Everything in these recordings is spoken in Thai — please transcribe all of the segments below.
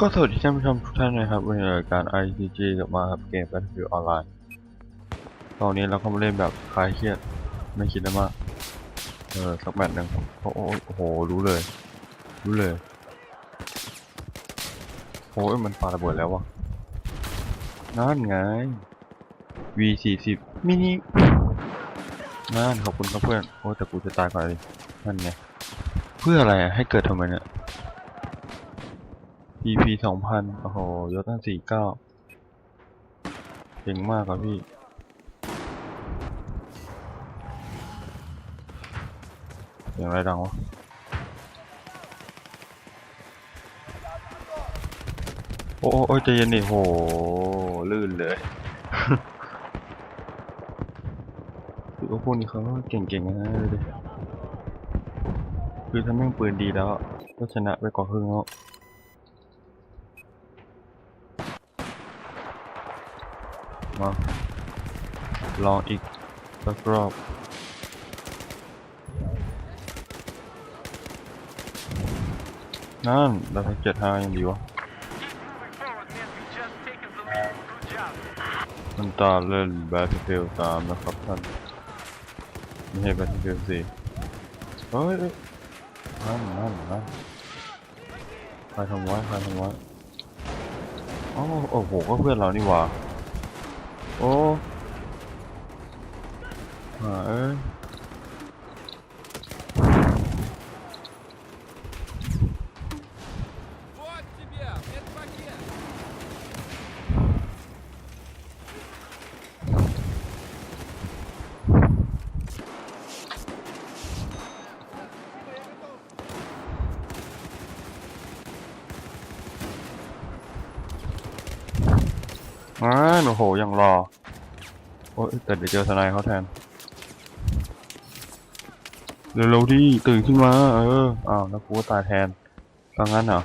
ก็สวัสดีท่านผู้ชมทุกท่านนะครับวันนี้รายการ ICG กลับมาครับเกม Battlefield ออนไลน์ตอนนี้เราก็มาเล่นแบบคลายเครียดไม่คิดอะไรมากเออสักแมตช์หนึ่งโอ้โหรู้เลย รู้เลยโอ้ยมันปาระเบิดแล้ววะนั่นไง V40 มินินั่นขอบคุณครับเพื่อนโอ้แต่กูจะตายก่อนเลยนั่นไงเพื่ออะไรให้เกิดทำไมเนี่ย EP สองพันโอ้โหยศตั้งสี่เก้าเก่งมากครับพี่เสียงอะไรดังวะโอ้โอ้โอ้ยใจเย็นดิโห ลื่นเลยคือว่าพวกนี้เขาเก่งๆนะเลยดิคือถ้าแม่งปืนดีแล้ว ก็ชนะไปกว่าครึ่งแล้ว มา ลองอีกสักรอบนั่นเราทั้เจ็ดห้ายังดีวะมันตาเล่น Battlefield 3นะครับท่านไม่ใช่ Battlefield 4เฮ้ยเฮ้ยนั่นนั่นนั่นใครทำไว้ใครทำไว้อ๋อโอ้โห ก็เพื่อนเรานี่หว่า โอ้ อ่าโอ้โหยังรอ โอ้ยแต่เดี๋ยวเจอทนายเขาแทน เร็วๆดิตื่นขึ้นมา เออ อ้าว แล้วกูก็ตายแทนก็งั้นเหรอ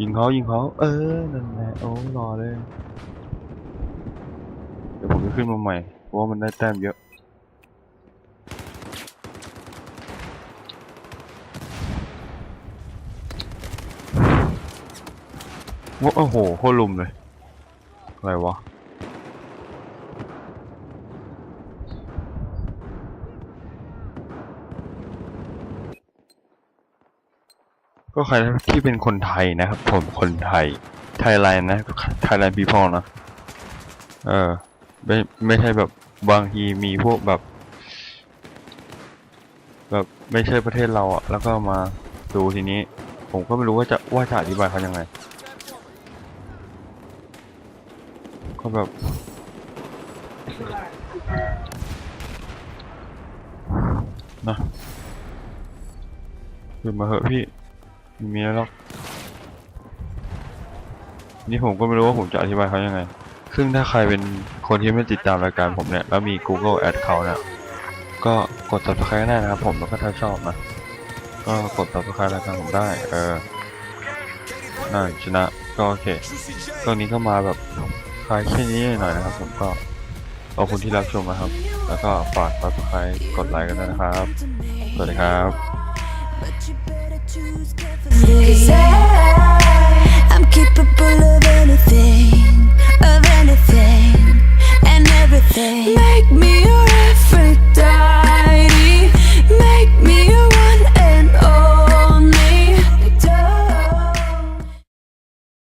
ยิงเขายิงเขาเออ นั่นแหละ โอ้รอเลย เดี๋ยวผมจะขึ้นมาใหม่ เพราะว่ามันได้แต้มเยอะ โอ้โหโคตรลุมเลย อะไรวะ ก็ใครที่เป็นคนไทยนะครับ ผมคนไทย ไทยแลนด์นะ ไทยแลนด์พีพอนะ เออ ไม่ไม่ใช่แบบบางทีมีพวกแบบ แบบไม่ใช่ประเทศเราอะแล้วก็มาดูทีนี้ ผมก็ไม่รู้ว่าจะว่าจะอธิบายเขายังไง ก็แบบนะขึ้นมาเหอะพี่ไม่มีอะไรหรอกนี่ผมก็ไม่รู้ว่าผมจะอธิบายเขายังไง ซึ่งถ้าใครเป็นคนที่ไม่ติดตามรายการผมเนี่ย แล้วมี Google Ad เขาเนี่ย ก็กด subscribe ได้นะครับผม แล้วก็ถ้าชอบนะ ก็กด subscribe รายการผมได้ เออน่าชนะ ก็โอเคตอนนี้ก็มาแบบ คลายแค่นี้หน่อยนะครับผมก็ขอบคุณที่รับชมนะครับ แล้วก็ฝาก subscribe กดไลค์กันด้วยนะครับ สวัสดีครับ